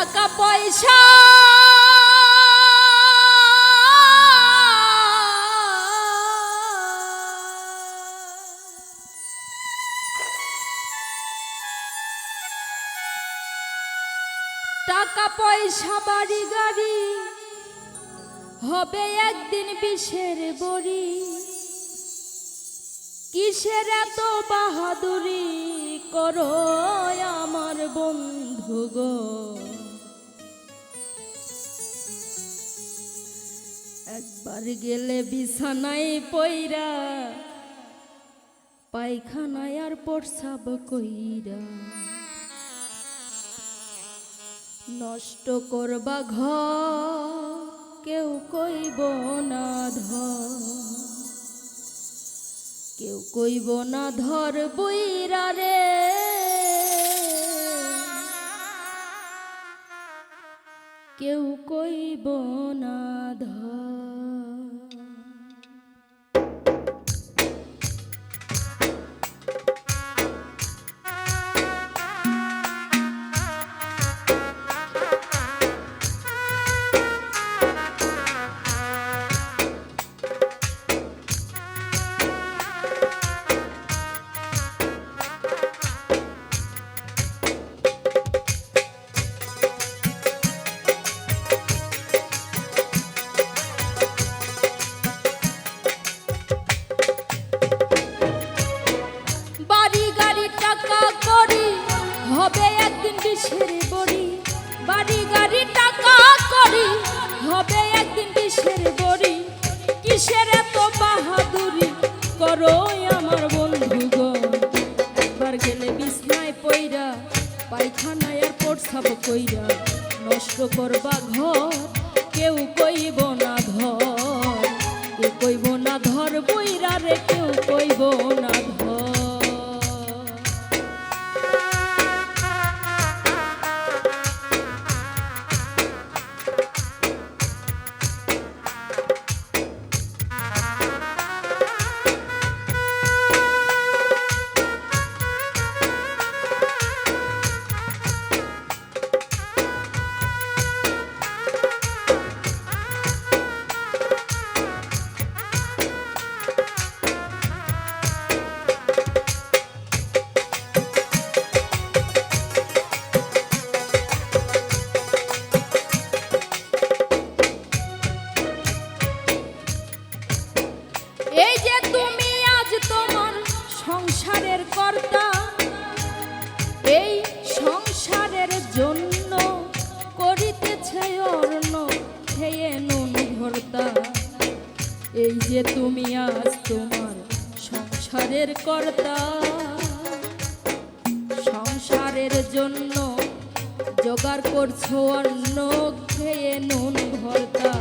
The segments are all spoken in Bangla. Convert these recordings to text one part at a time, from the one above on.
টাকা পয়সা। টাকা পয়সা, বাড়ি, গাড়ি, হবে একদিন বিষের বড়ি। কিসের এত বাহাদুরি করো আমার বন্ধু গো? একবার গেলে বিছানায় পইরা, পায়খানায় আর পড়সাব কইরা। নষ্ট করবা ঘর, কেউ কইব না ধর। কেউ কইব না ধর বইরা রে। কেউ কইব না ধর। হবে একদিন বিষের বড়ি। বাড়ি গাড়ি, টাকা করি হবে একদিন বিষের বড়ি। কিসের এত বাহাদুরি? করো আমার বন্ধু গো। গেলে বিছনায় পইরা, পায়খানায় আর পড়ছাব কইরা, নষ্ট করবা ঘর, কেউ কইব না ধর কেউ কইব না ধর বইরা রে কেউ কইব যে তুমি আজ তোমার সংসারের কর্তা সংসারের জন্য জোগাড় করছ অন্য খেয়ে নুন ভর্তা।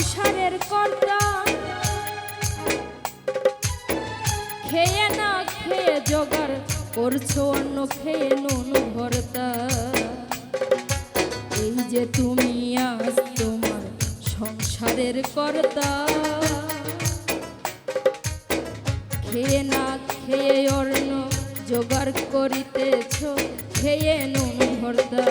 সংসারের কর্তা খেয়ে না খেয়ে জোগাড় করছ অন্য খেয়ে নুন ভরতা। এই যে তুমি আজ তোমার সংসারের কর্তা। খেয়ে না খেয়ে অন্য জোগাড় করিতেছ, খেয়ে নুন ভরতা।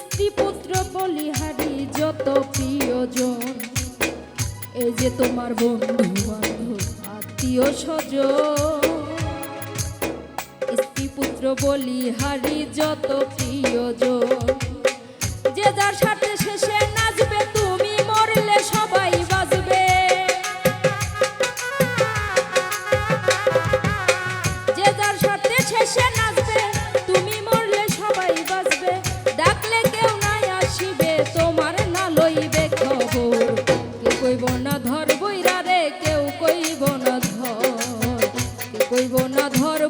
স্ত্রী পুত্র বলিহারি যত প্রিয়জন, এই যে তোমার বন্ধু বান্ধব আত্মীয় স্বজন। স্ত্রী পুত্র বলিহারি যত প্রিয়জন, যে যার কইব না ধর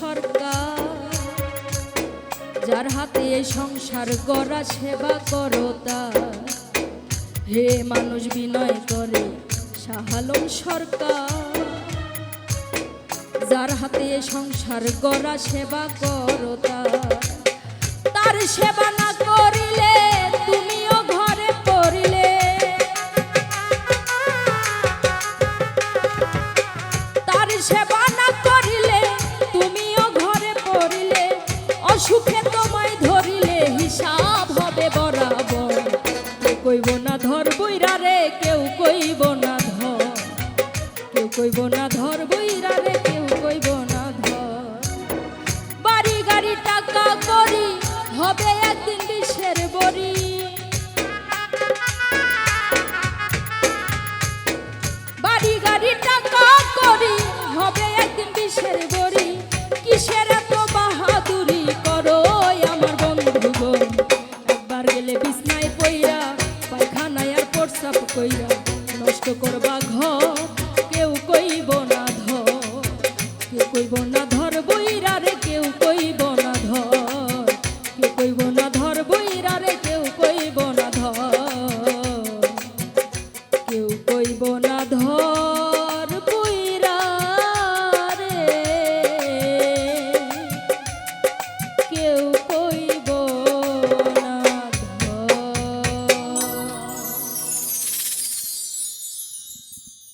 সরকার। যার হাতে এই সংসার গড়া, সেবা করো হে মানুষ বিনয় করে, শাহালম সরকার। যার হাতে সংসার গড়া, সেবা করো তার সেবা কইব না ধর বইরা রে, কেউ কইব না ধর। বাড়ি গাড়ি টাকা করি, হবে একদিন বিশের বড়ি। বাড়ি গাড়ি টাকা করি, হবে একদিন বিশের বড়ি।